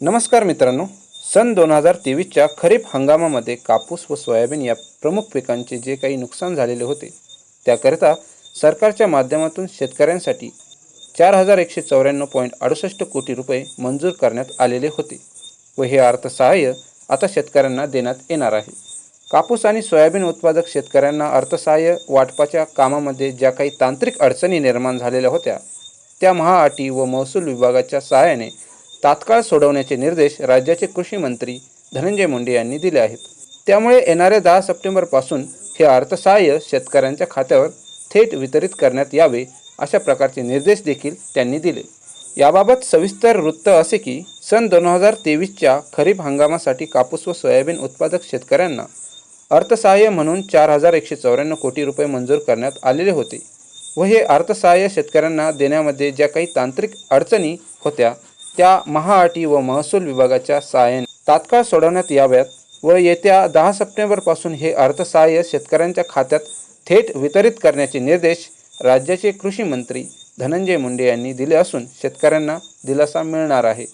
नमस्कार मित्रांनो. सन दोन हजार तेवीसच्या खरीप हंगामामध्ये कापूस व सोयाबीन या प्रमुख पिकांचे जे काही नुकसान झालेले होते त्याकरिता सरकारच्या माध्यमातून शेतकऱ्यांसाठी चार हजार एकशे चौऱ्याण्णव पॉईंट अडुसष्ट कोटी रुपये मंजूर करण्यात आलेले होते व हे अर्थसहाय्य आता शेतकऱ्यांना देण्यात येणार आहे. कापूस आणि सोयाबीन उत्पादक शेतकऱ्यांना अर्थसहाय्य वाटपाच्या कामामध्ये ज्या काही तांत्रिक अडचणी निर्माण झालेल्या होत्या त्या महाअटी व महसूल विभागाच्या सहाय्याने तात्काळ सोडवण्याचे निर्देश राज्याचे कृषी मंत्री धनंजय मुंडे यांनी दिले आहेत. त्यामुळे येणाऱ्या दहा सप्टेंबरपासून हे अर्थसहाय्य शेतकऱ्यांच्या खात्यावर थेट वितरित करण्यात यावे अशा प्रकारचे निर्देश देखील त्यांनी दिले. याबाबत सविस्तर वृत्त असे की सन दोन हजार तेवीसच्या खरीप हंगामासाठी कापूस व सोयाबीन उत्पादक शेतकऱ्यांना अर्थसहाय्य म्हणून चार हजार एकशे चौऱ्याण्णव कोटी रुपये मंजूर करण्यात आलेले होते व हे अर्थसहाय्य शेतकऱ्यांना देण्यामध्ये ज्या काही तांत्रिक अडचणी होत्या त्या महाअटी व महसूल विभागाच्या सहाय्याने तात्काळ सोडवण्यात याव्यात व येत्या दहा सप्टेंबरपासून हे अर्थसहाय्य शेतकऱ्यांच्या खात्यात थेट वितरित करण्याचे निर्देश राज्याचे कृषी मंत्री धनंजय मुंडे यांनी दिले असून शेतकऱ्यांना दिलासा मिळणार आहे.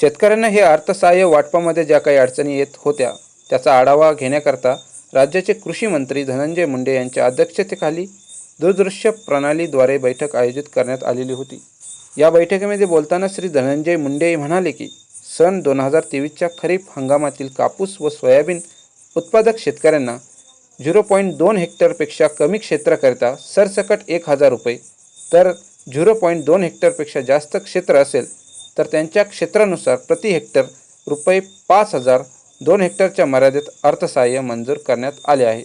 शेतकऱ्यांना हे अर्थसहाय्य वाटपामध्ये ज्या काही अडचणी येत होत्या त्याचा आढावा घेण्याकरता राज्याचे कृषी मंत्री धनंजय मुंडे यांच्या अध्यक्षतेखाली दूरदृश्य प्रणालीद्वारे बैठक आयोजित करण्यात आलेली होती. या बैठकीमध्ये बोलताना श्री धनंजय मुंडे म्हणाले की सन दोन हजार तेवीसच्या खरीप हंगामातील कापूस व सोयाबीन उत्पादक शेतकऱ्यांना झिरो पॉईंट दोन हेक्टरपेक्षा कमी क्षेत्राकरिता सरसकट एक हजार रुपये तर झिरो पॉईंट दोन हेक्टरपेक्षा जास्त क्षेत्र असेल तर त्यांच्या क्षेत्रानुसार प्रति हेक्टर रुपये पाच हजार दोन हेक्टरच्या मर्यादेत अर्थसहाय्य मंजूर करण्यात आले आहे.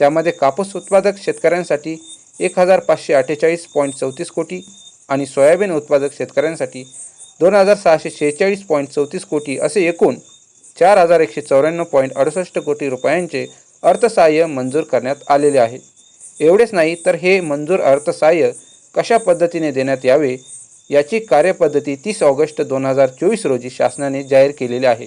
त्यामध्ये कापूस उत्पादक शेतकऱ्यांसाठी एक हजार पाचशे अठ्ठेचाळीस पॉईंट चौतीस कोटी आणि सोयाबीन उत्पादक शेतकऱ्यांसाठी दोन हजार सहाशे शेहेचाळीस पॉईंट चौतीस कोटी असे एकूण चार हजार एकशे चौऱ्याण्णव पॉईंट अडुसष्ट कोटी रुपयांचे अर्थसहाय्य मंजूर करण्यात आलेले आहे. एवढेच नाही तर हे मंजूर अर्थसहाय्य कशा पद्धतीने देण्यात यावे याची कार्यपद्धती तीस ऑगस्ट दोन हजार चोवीस रोजी शासनाने जाहीर केलेली आहे.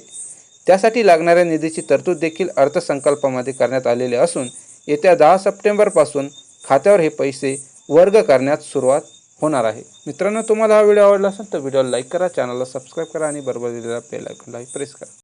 त्यासाठी लागणाऱ्या निधीची तरतूद देखील अर्थसंकल्पामध्ये करण्यात आलेले असून येत्या दहा सप्टेंबरपासून खात्यावर हे पैसे वर्ग करण्यात सुरुवात होणार आहे. मित्रांनो तुम्हाला हा व्हिडिओ आवडला असेल तर व्हिडिओला लाईक करा चॅनलला सबस्क्राईब करा आणि बरोबर दिलेला बेल आयकॉनलाही प्रेस करा.